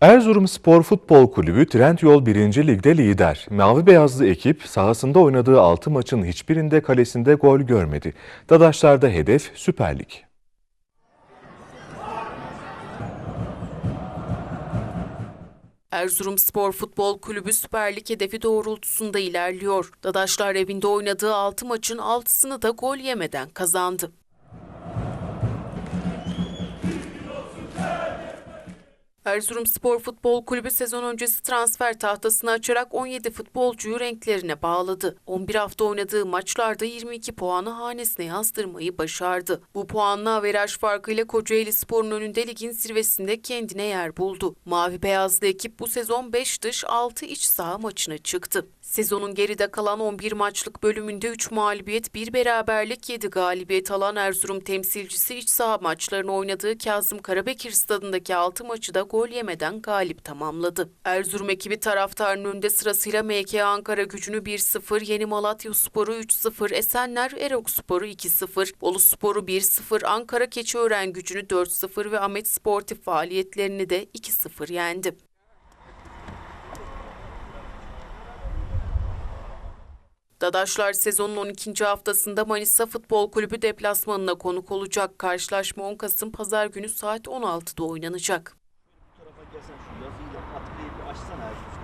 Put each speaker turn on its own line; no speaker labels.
Erzurum Spor Futbol Kulübü Trendyol 1. Lig'de lider. Mavi beyazlı ekip sahasında oynadığı 6 maçın hiçbirinde kalesinde gol görmedi. Dadaşlarda hedef Süper Lig.
Erzurumspor Futbol Kulübü Süper Lig hedefi doğrultusunda ilerliyor. Dadaşlar evinde oynadığı 6 maçın 6'sını da gol yemeden kazandı. Erzurumspor Futbol Kulübü sezon öncesi transfer tahtasını açarak 17 futbolcuyu renklerine bağladı. 11 hafta oynadığı maçlarda 22 puanı hanesine yazdırmayı başardı. Bu puanla averaj farkıyla Kocaeli Spor'un önünde ligin zirvesinde kendine yer buldu. Mavi beyazlı ekip bu sezon 5 dış 6 iç saha maçına çıktı. Sezonun geride kalan 11 maçlık bölümünde 3 mağlubiyet, 1 beraberlik, 7 galibiyet alan Erzurum temsilcisi iç saha maçlarını oynadığı Kazım Karabekir stadındaki 6 maçı da gol yemeden galip tamamladı. Erzurum ekibi taraftarının önünde sırasıyla MK Ankara gücünü 1-0, Yeni Malatya Sporu 3-0, Esenler Erok Sporu 2-0, Bolu Sporu 1-0, Ankara Keçiören gücünü 4-0 ve Ahmet Sportif faaliyetlerini de 2-0 yendi. Dadaşlar sezonun 12. haftasında Manisa Futbol Kulübü deplasmanına konuk olacak. Karşılaşma 10 Kasım Pazar günü saat 16'da oynanacak.
Açsana